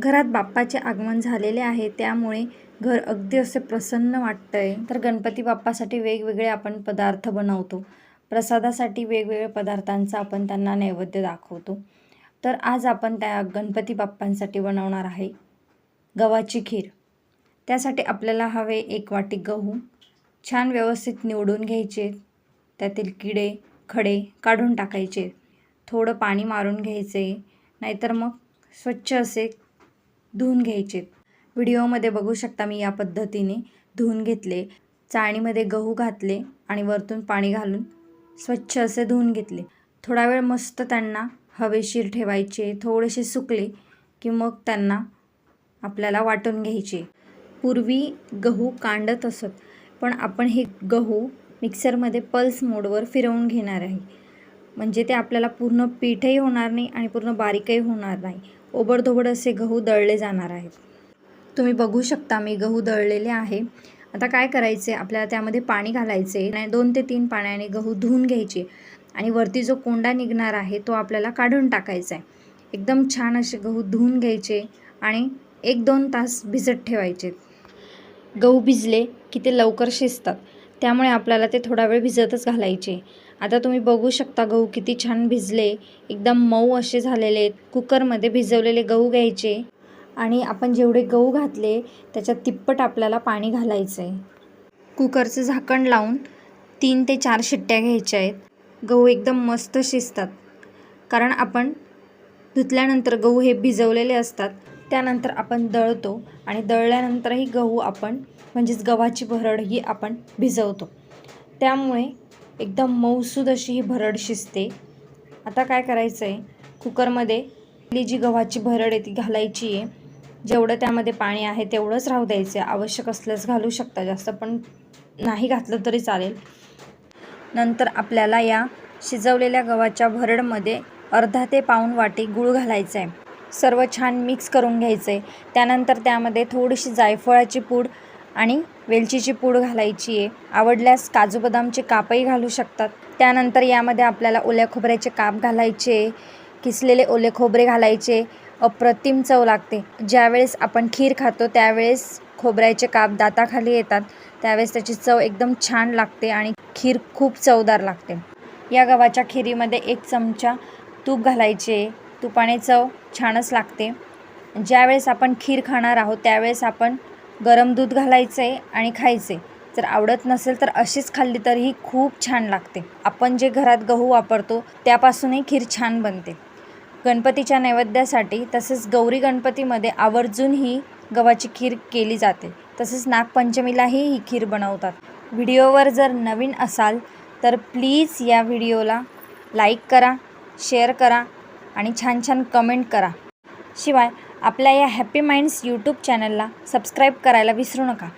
घरात बाप्पाचे आगमन झालेले आहे त्यामुळे घर अगदी असे प्रसन्न वाटतंय. तर गणपती बाप्पासाठी वेगवेगळे आपण पदार्थ बनवतो. प्रसादासाठी वेगवेगळ्या पदार्थांचा आपण त्यांना नैवेद्य दाखवतो. तर आज आपण त्या गणपती बाप्पांसाठी बनवणार आहे गव्हाची खीर. त्यासाठी आपल्याला हवे एक वाटी गहू. छान व्यवस्थित निवडून घ्यायचे. त्यातील किडे खडे काढून टाकायचे. थोडं पाणी मारून घ्यायचे. नाहीतर मग स्वच्छ असे धुवून घ्यायचे. व्हिडिओमध्ये बघू शकता मी या पद्धतीने धुवून घेतले चाळणीमध्ये गहू घातले आणि वरतून पाणी घालून स्वच्छ असे धुवून घेतले. थोडा वेळ मस्त त्यांना हवेशीर ठेवायचे थोडेसे सुकले की मग त्यांना आपल्याला वाटून घ्यायचे. पूर्वी गहू कांडत असत पण आपण हे गहू मिक्सरमध्ये पल्स मोडवर फिरवून घेणार आहे. म्हणजे ते आपल्याला पूर्ण पीठही होणार नाही आणि पूर्ण बारीकही होणार नाही. ओबडधोबड असे गहू दळले जाणार आहेत. तुम्ही बघू शकता मी गहू दळलेले आहे. आता काय करायचे? आपल्याला त्यामध्ये पाणी घालायचे. आणि दोन ते तीन पाण्याने गहू धुवून घ्यायचे. आणि वरती जो कोंडा निघणार आहे तो आपल्याला काढून टाकायचा आहे. एकदम छान असे गहू धुवून घ्यायचे आणि एक दोन तास भिजत ठेवायचे. गहू भिजले की ते लवकर शिजतात. त्यामुळे आपल्याला ते थोडा वेळ भिजतच घालायचे. आता तुम्ही बघू शकता गहू किती छान भिजले. एकदम मऊ असे झालेले आहेत. कुकरमध्ये भिजवलेले गहू घ्यायचे. आणि आपण जेवढे गहू घातले त्याच्यात तिप्पट आपल्याला पाणी घालायचं आहे कुकरचं झाकण लावून तीन ते चार शिट्ट्या घ्यायच्या आहेत. गहू एकदम मस्त शिजतात. कारण आपण धुतल्यानंतर गहू हे भिजवलेले असतात. त्यानंतर आपण दळतो आणि दळल्यानंतरही गहू आपण म्हणजेच गव्हाची भरड ही आपण भिजवतो. त्यामुळे एकदम मऊसूद अशी ही भरड शिजते. आता काय करायचं आहे कुकरमध्ये आपली जी गव्हाची भरड आहे ती घालायची आहे. जेवढं त्यामध्ये पाणी आहे तेवढंच राहू द्यायचं आहे आवश्यक असल्यास घालू शकता. जास्त पण नाही घातलं तरी चालेल. नंतर आपल्याला या शिजवलेल्या गव्हाच्या भरडमध्ये अर्धा ते पाऊण वाटी गूळ घालायचं आहे सर्व छान मिक्स करून घ्यायचं आहे त्यानंतर त्यामध्ये थोडीशी जायफळाची पूड आणि वेलचीची पूड घालायची आहे. आवडल्यास काजू बदामचे कापही घालू शकतात. त्यानंतर यामध्ये आपल्याला ओल्या खोबऱ्याचे काप घालायचे किसलेले ओले खोबरे घालायचे. अप्रतिम चव लागते. ज्यावेळेस आपण खीर खातो त्यावेळेस खोबऱ्याचे काप दाताखाली येतात. त्यावेळेस त्याची चव एकदम छान लागते आणि खीर खूप चवदार लागते. या गव्हाच्या खिरीमध्ये एक चमचा तूप घालायचे. तुपाने चव छानच लागते. ज्यावेळेस आपण खीर खाणार आहोत त्यावेळेस आपण गरम दूध घालायचे आणि खायचे जर आवडत नसेल तर अशीच खाल्ली तरीही खूप छान लागते. आपण जे घरात गहू वापरतो त्यापासूनही खीर छान बनते. गणपतीच्या नैवेद्यासाठी तसेच गौरी गणपतीमध्ये आवर्जून ही गव्हाची खीर केली जाते. तसेच नागपंचमीलाही ही खीर बनवतात. व्हिडिओवर जर नवीन असाल तर प्लीज या व्हिडिओला लाईक करा शेअर करा आणि छान छान कमेंट करा. शिवाय आपल्या या हॅपी माइंड्स यूट्यूब चॅनलला सबस्क्राईब करायला विसरू नका.